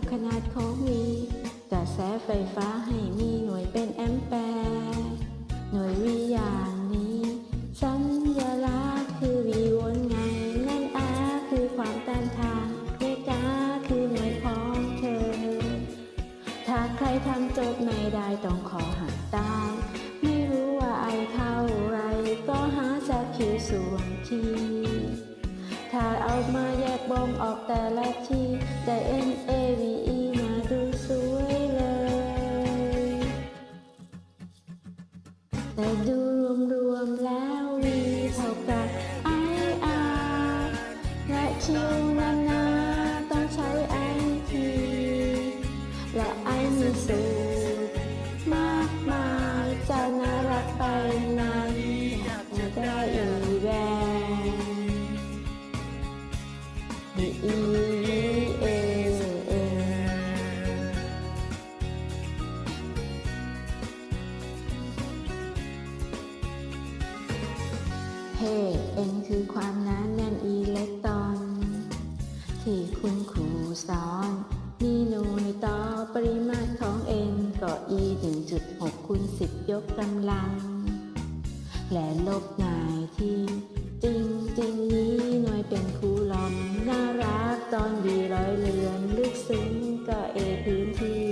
ับขนาดของมีกระแสไฟฟ้าให้มีหน่วยเป็นแอมแปร์หน่วยวิทยานี้ สัญลักษณ์คือวีวนไงนั่นอาคือความต้านทานเมกาคือหน่วยของเธอ ถ้าใครทำโจทย์ไม่ได้ต้องขอหักตามไม่รู้ว่าไอเท่าไรก็หาจากคิวส่วนที่ถ้าเอามาแยกบอมออกแต่ แเฮ้เอ็นคือความหนาแน่นอิเล็กตรอน ที่คุณครูสอนนี่หน่วยต่อปริมาตรของ n ก็ e 1.6คูณ10 ยกกำลัง และลบนายที่ จริงจริงนี้หน่วยเป็นคูลอม น่ารักตอนวีร้อยเรือน ลึกซึ้งก็เอพื้นที่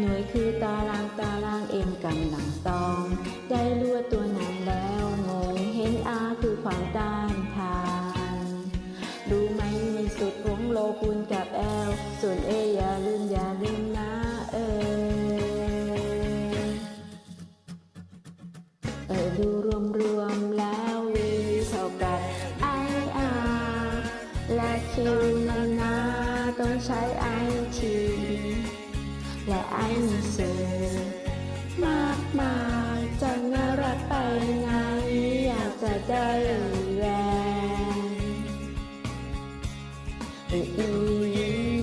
หน่วยคือตารางตารางเอ็มกำลังตอง ได้รู้ว่าตัวนั้นแล้วงงเห็นอาคือความต้านทานรู้ไหมมีสุดวงโลคูณกับแอลส่วนเออย่าลืมอย่าลืมนะเออเออดูรวมรวมๆแล้ววีเท่ากับไออาร์และคิวนานาต้องใช้ไอ และอมีสื่อมากมายจะน่ารักไปไหนอยากจะได้แวนอี